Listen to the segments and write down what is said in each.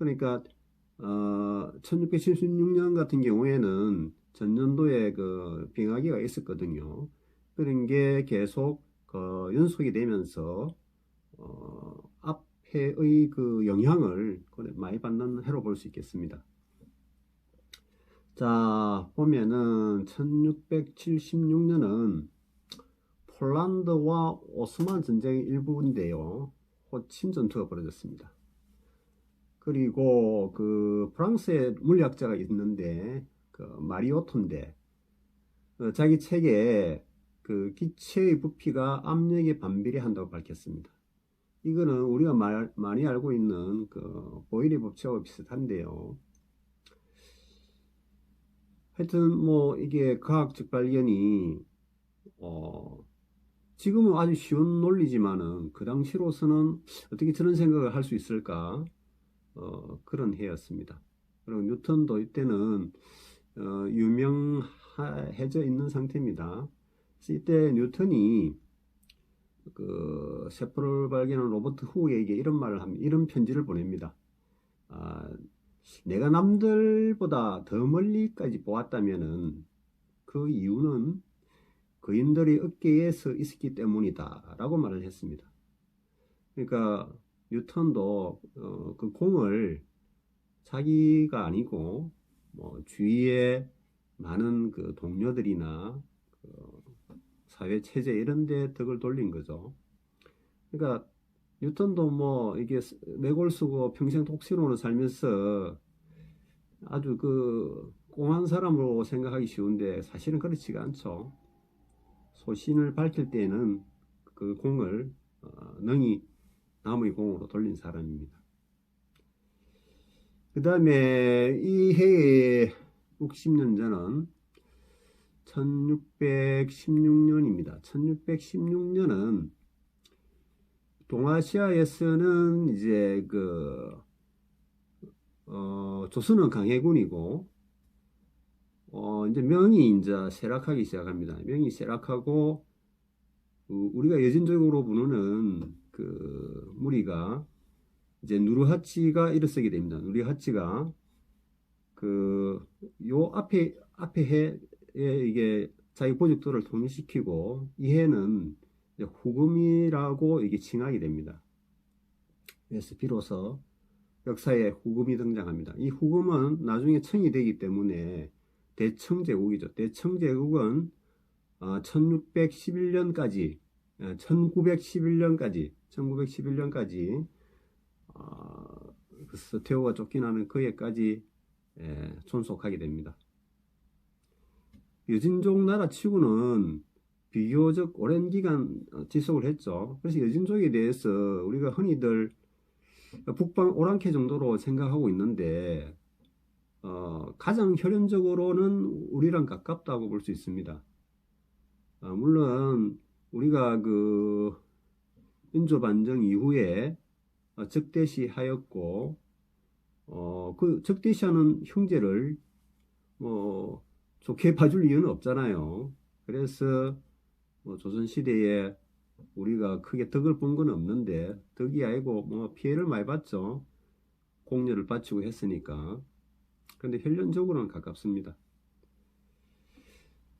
그러니까 어, 1676년 같은 경우에는 전년도에 그 빙하기가 있었거든요. 그런 게 계속 그 연속이 되면서 어, 앞해의 그 영향을 많이 받는 해로 볼 수 있겠습니다. 자, 보면은 1676년은 폴란드와 오스만 전쟁의 일부인데요. 호친 전투가 벌어졌습니다. 그리고 그 프랑스의 물리학자가 있는데 그 마리오토인데 어, 자기 책에 그 기체의 부피가 압력에 반비례한다고 밝혔습니다. 이거는 우리가 말, 많이 알고 있는 그 보일의 법칙하고 비슷한데요. 하여튼 뭐 이게 과학적 발견이 어 지금은 아주 쉬운 논리지만은 그 당시로서는 어떻게 저런 생각을 할 수 있을까 어 그런 해였습니다. 그리고 뉴턴도 이때는 어 유명해져 있는 상태입니다. 이때 뉴턴이 그 세포를 발견한 로버트 후에게 이런 말을 합니다. 이런 편지를 보냅니다. 아, 내가 남들보다 더 멀리까지 보았다면은 그 이유는 그인들이 어깨에 서 있었기 때문이다 라고 말을 했습니다. 그러니까 뉴턴도 어, 그 공을 자기가 아니고 뭐 주위에 많은 그 동료들이나 그 사회 체제 이런 데 덕을 돌린 거죠. 그러니까 뉴턴도 뭐 이게 매골 쓰고 평생 독시로로 살면서 아주 그 꽁한 사람으로 생각하기 쉬운데 사실은 그렇지가 않죠. 소신을 밝힐 때에는 그 공을 어, 능히 남의 공으로 돌린 사람입니다. 그 다음에 이 해에 60년 전은 1616년입니다. 1616년은 동아시아에서는 이제 그, 어, 조선은 강해군이고, 어, 이제 명이 이제 쇠락하기 시작합니다. 명이 쇠락하고, 어, 우리가 예전적으로 부르는 그 무리가 이제 누르하치가 일어서게 됩니다. 누르하치가 그, 요 앞에, 앞에 해에 이게 자기 보직도를 통일시키고, 이 해는 후금이라고 이게 칭하게 됩니다. 그래서 비로소 역사에 후금이 등장합니다. 이 후금은 나중에 청이 되기 때문에 대청제국이죠. 대청제국은 1611년까지, 1911년까지, 1911년까지 그 서태후가 쫓겨나는 그 해까지 예, 존속하게 됩니다. 여진족 나라 치고는 비교적 오랜 기간 어, 지속을 했죠. 그래서 여진족에 대해서 우리가 흔히들 북방 오랑캐 정도로 생각하고 있는데 어, 가장 혈연적으로는 우리랑 가깝다고 볼 수 있습니다. 어, 물론 우리가 그 인조 반정 이후에 어, 적대시하였고 어, 그 적대시하는 형제를 뭐 좋게 봐줄 이유는 없잖아요. 그래서 뭐 조선 시대에 우리가 크게 덕을 본 건 없는데 덕이 아니고 뭐 피해를 많이 봤죠. 공료를 바치고 했으니까. 근데 혈연적으로는 가깝습니다.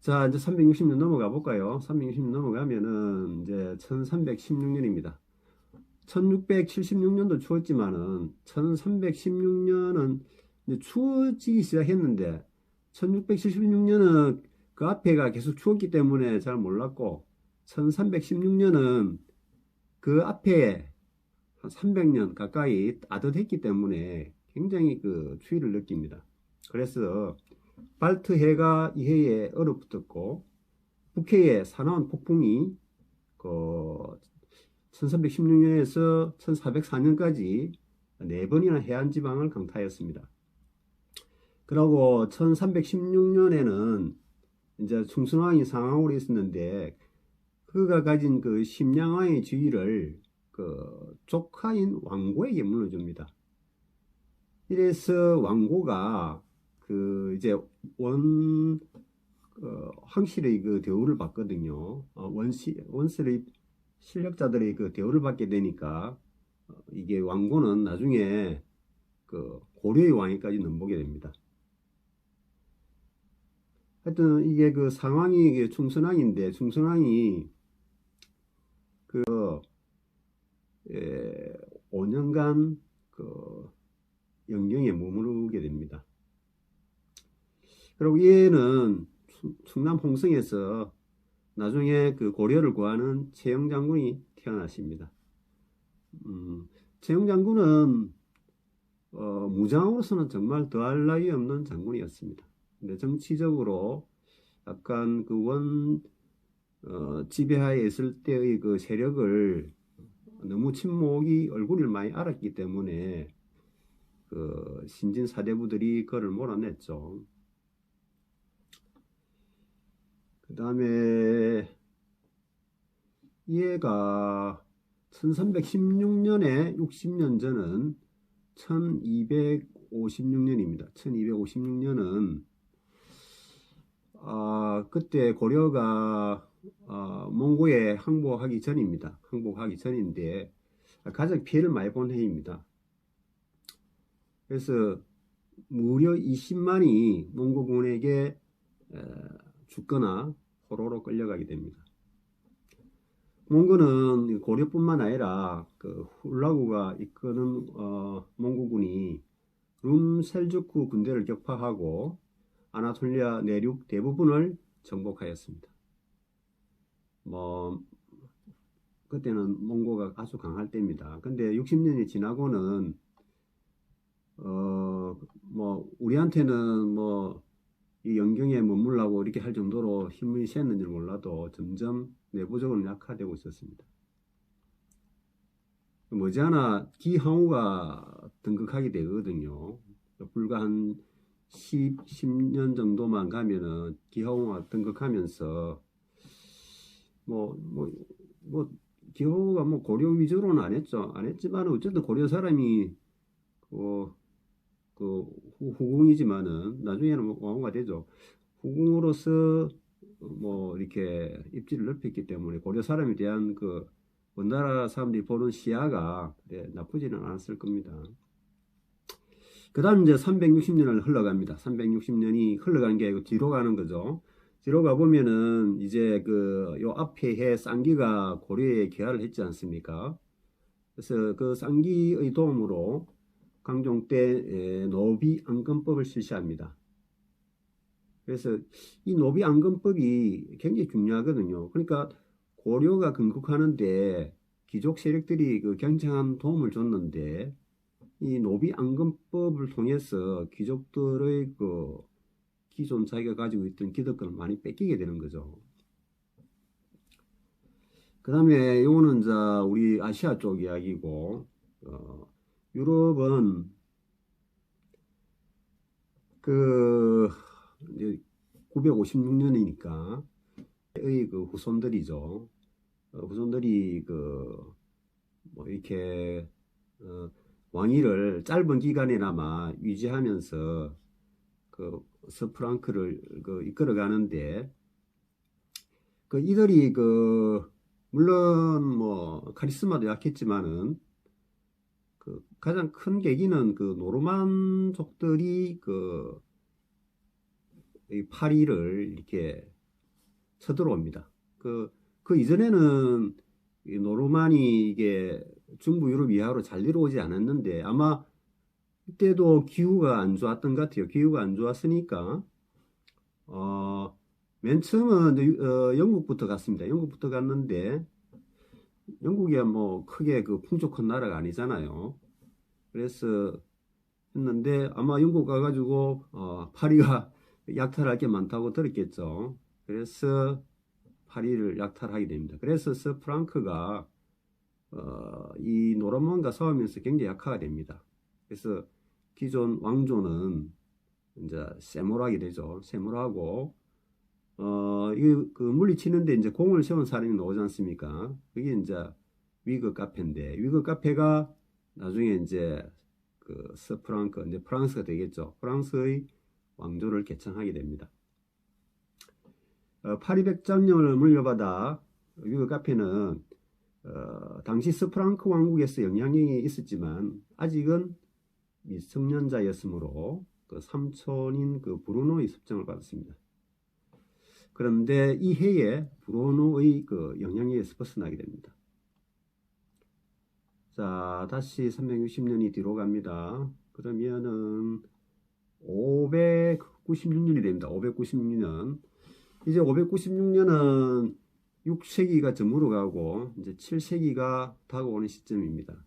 자, 이제 360년 넘어가 볼까요? 360년 넘어가면은 이제 1316년입니다. 1676년도 추웠지만은 1316년은 이제 추워지기 시작했는데 1676년은 그 앞에가 계속 추웠기 때문에 잘 몰랐고 1316년은 그 앞에 한 300년 가까이 따뜻했기 때문에 굉장히 그 추위를 느낍니다. 그래서 발트해가 이 해에 얼어붙었고 북해에 사나운 폭풍이 그 1316년에서 1404년까지 네 번이나 해안 지방을 강타했습니다. 그리고 1316년에는 이제 충순왕이 상황으로 있었는데 그가 가진 그 심양왕의 지위를 그 조카인 왕고에게 물려줍니다. 이래서 왕고가 그 이제 원 어, 황실의 그 대우를 받거든요. 어, 원시 원실의 실력자들의 그 대우를 받게 되니까 어, 이게 왕고는 나중에 그 고려의 왕위까지 넘보게 됩니다. 하여튼 이게 그 상황이 이게 충선왕인데 충선왕이 그 예, 5년간 그 영경에 머무르게 됩니다. 그리고 얘는 충남 홍성에서 나중에 그 고려를 구하는 최영 장군이 태어나십니다. 음, 최영 장군은 어, 무장으로서는 정말 더할 나위 없는 장군이었습니다. 근데 정치적으로 약간 그원 어, 지배하에 있을 때의 그 세력을 너무 침묵이 얼굴을 많이 알았기 때문에 그 신진 사대부들이 그를 몰아냈죠. 그 다음에 얘가 1316년에 60년 전은 1256년입니다. 1256년은 아, 그때 고려가 어, 몽고에 항복하기 전입니다. 항복하기 전인데 가장 피해를 많이 본 해입니다. 그래서 무려 20만이 몽고군에게 죽거나 포로로 끌려가게 됩니다. 몽고는 고려뿐만 아니라 그 훌라구가 이끄는 어, 몽고군이 룸셀주크 군대를 격파하고 아나톨리아 내륙 대부분을 정복하였습니다. 뭐 그때는 몽고가 아주 강할 때입니다. 근데 60년이 지나고는 어 뭐 우리한테는 뭐 이 영경에 머물라고 이렇게 할 정도로 힘이 셌는지 몰라도 점점 내부적으로 약화되고 있었습니다. 머지않아 기항우가 등극하게 되거든요. 불과 한 10, 10년 정도만 가면은 기항우가 등극하면서 뭐, 뭐, 뭐, 기호가 뭐 고려 위주로는 안 했죠. 안 했지만 어쨌든 고려 사람이 그, 그 후궁이지만은 나중에는 뭐 왕후가 되죠. 후궁으로서 뭐 이렇게 입지를 넓혔기 때문에 고려 사람에 대한 그 원나라 사람들이 보는 시야가 네, 나쁘지는 않았을 겁니다. 그 다음 이제 360년을 흘러갑니다. 360년이 흘러간 게 아니고 뒤로 가는 거죠. 뒤로 가보면은 이제 그 요 앞에 해 쌍기가 고려에 개화를 했지 않습니까? 그래서 그 쌍기의 도움으로 강종 때 노비 안건법을 실시합니다. 그래서 이 노비 안건법이 굉장히 중요하거든요. 그러니까 고려가 건국하는데 귀족 세력들이 그 굉장한 도움을 줬는데 이 노비 안건법을 통해서 귀족들의 그 기존 자기가 가지고 있던 기득권을 많이 뺏기게 되는 거죠. 그 다음에 요거는 자 우리 아시아 쪽 이야기고 어, 유럽은 그 956년이니까 의 그 후손들이죠. 어, 후손들이 그 뭐 이렇게 어, 왕위를 짧은 기간에나마 유지하면서 그 스프랑크를 그 이끌어 가는데 그 이들이 그 물론 뭐 카리스마도 약했지만은 그 가장 큰 계기는 그 노르만족들이 그 파리를 이렇게 쳐들어옵니다. 그, 그 이전에는 노르만이 이게 중부 유럽 이하로 잘 내려오지 않았는데 아마 그때도 기후가 안 좋았던 것 같아요. 기후가 안 좋았으니까, 어, 맨 처음은 어, 영국부터 갔습니다. 영국부터 갔는데, 영국이 뭐 크게 그 풍족한 나라가 아니잖아요. 그래서 했는데 아마 영국 가가지고 어, 파리가 약탈할 게 많다고 들었겠죠. 그래서 파리를 약탈하게 됩니다. 그래서 스프랑크가 어, 이 노르만과 싸우면서 굉장히 약화가 됩니다. 그래서 기존 왕조는 이제 세모라게 되죠. 세모라고 어, 이그 물리치는데 이제 공을 세운 사람이 나오지 않습니까? 그게 이제 위그 카페인데 위그 카페가 나중에 이제 그 스프랑크 이제 프랑스가 되겠죠. 프랑스의 왕조를 개창하게 됩니다. 어, 파리백장령을 물려받아 위그 카페는 어, 당시 스프랑크 왕국에서 영향력이 있었지만 아직은 미성년자였으므로 그 삼촌인 그 브루노의 섭정을 받았습니다. 그런데 이 해에 브루노의 그 영향에 의해서 벗어나게 됩니다. 자, 다시 360년이 뒤로 갑니다. 그러면은 596년이 됩니다. 596년. 이제 596년은 6세기가 저물어 가고 이제 7세기가 다가오는 시점입니다.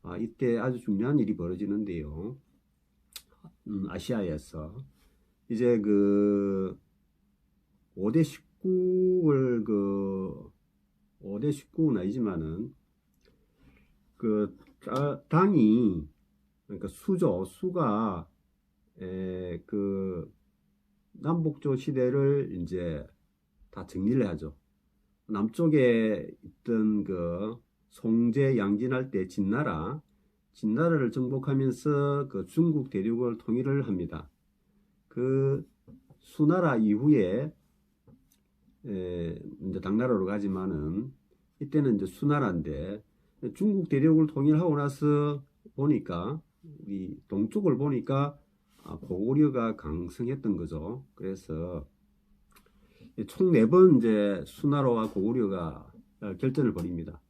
아, 이때 아주 중요한 일이 벌어지는데요. 음, 아시아에서 이제 그 5대 19을 그 5대 19는 아니지만은 그 당이 그러니까 수죠 수가 에, 그 남북조 시대를 이제 다 정리를 하죠. 남쪽에 있던 그 송제 양진할 때 진나라 진나라를 정복하면서 그 중국 대륙을 통일을 합니다. 그 수나라 이후에 에, 이제 당나라로 가지만은 이때는 이제 수나라인데 중국 대륙을 통일하고 나서 보니까 이 동쪽을 보니까 아, 고구려가 강성했던 거죠. 그래서 총 네 번 이제 수나라와 고구려가 결전을 벌입니다.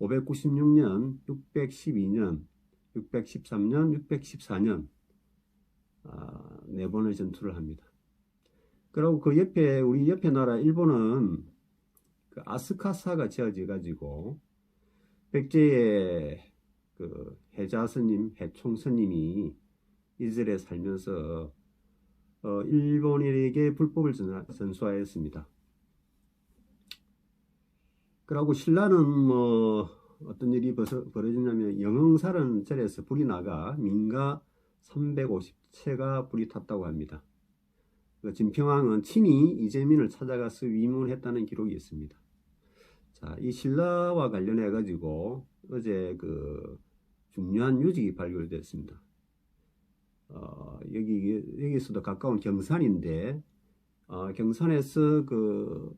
596년, 612년, 613년, 614년 아, 네 번의 전투를 합니다. 그리고 그 옆에 우리 옆에 나라 일본은 그 아스카사가 지어져 가지고 백제의 그 해자 스님, 해총 스님이 이스라엘에 살면서 어, 일본인에게 불법을 전수하였습니다. 그러고 신라는 뭐 어떤 일이 벌어지냐면 영흥사라는 절에서 불이 나가 민가 350채가 불이 탔다고 합니다. 그 진평왕은 친히 이재민을 찾아가서 위문했다는 기록이 있습니다. 자, 이 신라와 관련해 가지고 어제 그 중요한 유직이 발굴됐습니다. 어, 여기 여기서도 가까운 경산인데 어, 경산에서 그,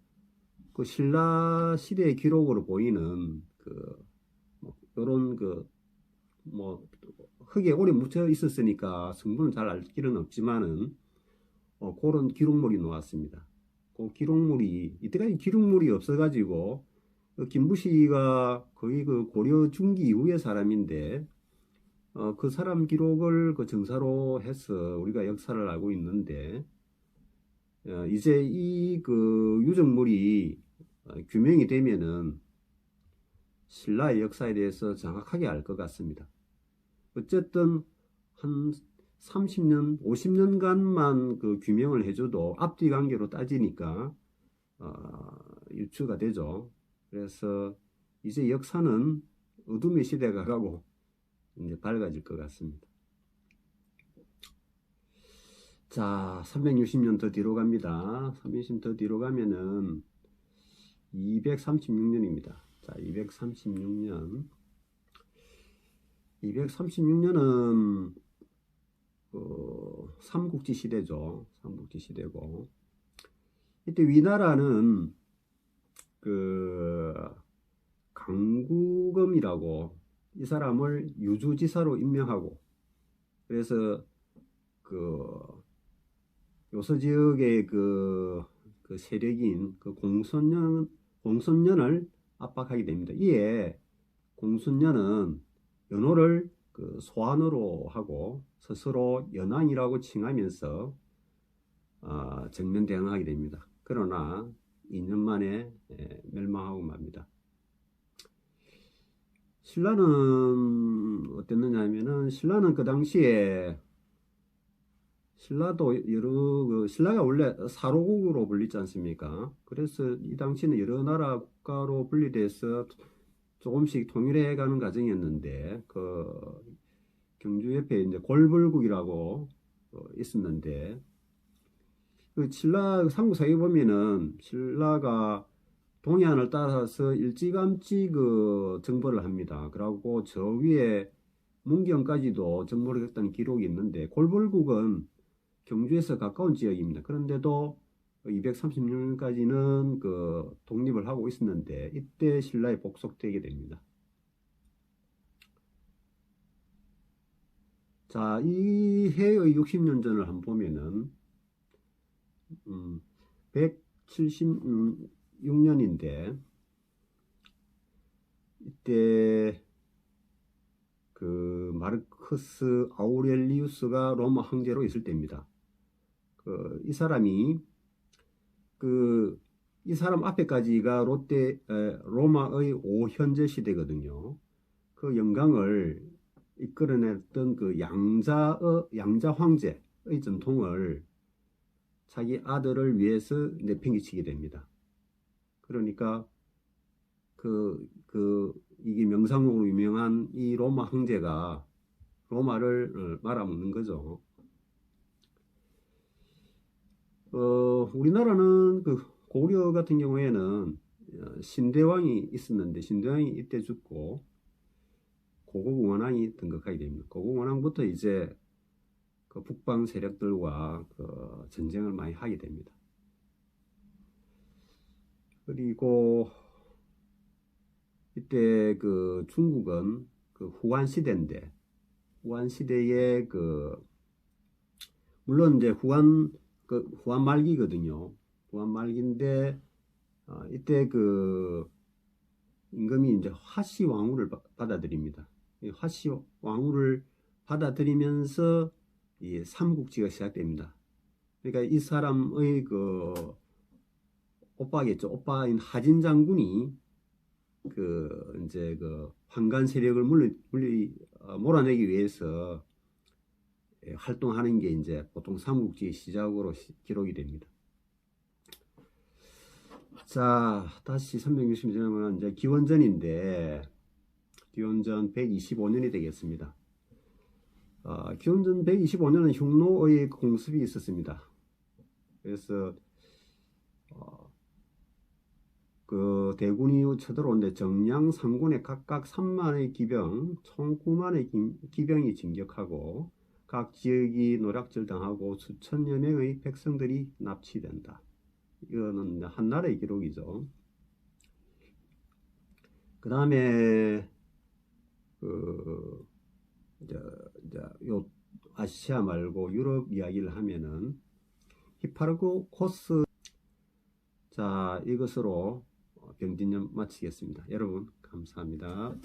그 신라 시대의 기록으로 보이는 그 뭐, 이런 그 뭐 흙에 오래 묻혀 있었으니까 성분은 잘 알 길은 없지만은 어, 그런 기록물이 나왔습니다. 그 기록물이 이때까지 기록물이 없어가지고 그 김부시가 거의 그 고려 중기 이후의 사람인데 어, 그 사람 기록을 그 정사로 해서 우리가 역사를 알고 있는데 어, 이제 이 그 유적물이 어, 규명이 되면은 신라의 역사에 대해서 정확하게 알 것 같습니다. 어쨌든 한 30년, 50년간만 그 규명을 해줘도 앞뒤 관계로 따지니까 어, 유추가 되죠. 그래서 이제 역사는 어둠의 시대가 가고 이제 밝아질 것 같습니다. 자, 360년 더 뒤로 갑니다. 360년 더 뒤로 가면은 236년입니다. 자, 236년. 236년은 어, 삼국지 시대죠. 삼국지 시대고. 이때 위나라는 그 강구검이라고 이 사람을 유주지사로 임명하고 그래서 그 요서 지역의 그, 그 세력인 그 공손년 공손년을 압박하게 됩니다. 이에 공손년은 연호를 그 소환으로 하고 스스로 연왕이라고 칭하면서 어, 정면 대응하게 됩니다. 그러나 2년 만에 예, 멸망하고 맙니다. 신라는 어땠느냐 하면은 신라는 그 당시에 신라도 여러 그 신라가 원래 사로국으로 불리지 않습니까? 그래서 이 당시는 여러 나라 국가로 분리돼서 조금씩 통일해 가는 과정이었는데 그 경주 옆에 이제 골불국이라고 어, 있었는데 그 신라 삼국사에 보면은 신라가 동해안을 따라서 일찌감치 그 정벌을 합니다. 그러고 저 위에 문경까지도 정벌을 했다는 기록이 있는데 골불국은 경주에서 가까운 지역입니다. 그런데도 236년까지는 그 독립을 하고 있었는데 이때 신라에 복속되게 됩니다. 자, 이 해의 60년 전을 한번 보면은, 음, 176년인데, 이때, 그, 마르크스 아우렐리우스가 로마 황제로 있을 때입니다. 그, 이 사람이, 그, 이 사람 앞에까지가 롯데, 에, 로마의 오현제 시대거든요. 그 영광을 이끌어냈던 그 양자의 양자 황제의 전통을 자기 아들을 위해서 내팽개치게 됩니다. 그러니까 그, 그, 이게 명상으로 유명한 이 로마 황제가 로마를 어, 말아먹는 거죠. 어, 우리나라는 그 고려 같은 경우에는 어, 신대왕이 있었는데 신대왕이 이때 죽고 고국원왕이 등극하게 됩니다. 고국원왕부터 이제 그 북방 세력들과 그 전쟁을 많이 하게 됩니다. 그리고 이때 그 중국은 그 후한 시대인데 후한 시대에 그 물론 이제 후한 그 후한 말기거든요. 후한 말기인데 어, 이때 그 임금이 이제 화씨 왕후를 바- 받아들입니다. 이 화씨 왕후를 받아들이면서 이 삼국지가 시작됩니다. 그러니까 이 사람의 그 오빠겠죠. 오빠인 하진 장군이 그 이제 그 황간 세력을 물리, 물리 어, 몰아내기 위해서 예, 활동하는 게 이제 보통 삼국지의 시작으로 시- 기록이 됩니다. 자, 다시 360년은 이제 기원전인데 기원전 125년이 되겠습니다. 아, 기원전 125년은 흉노의 공습이 있었습니다. 그래서 어, 그 대군이 쳐들어오는데 정량 3군에 각각 3만의 기병, 총 9만의 기- 기병이 진격하고 각 지역이 노략질당하고 수천여 명의 백성들이 납치된다. 이거는 한나라의 기록이죠. 그 다음에 그 이제, 이제 요 아시아 말고 유럽 이야기를 하면은 히파르고 코스 자 이것으로 병진년 마치겠습니다. 여러분 감사합니다.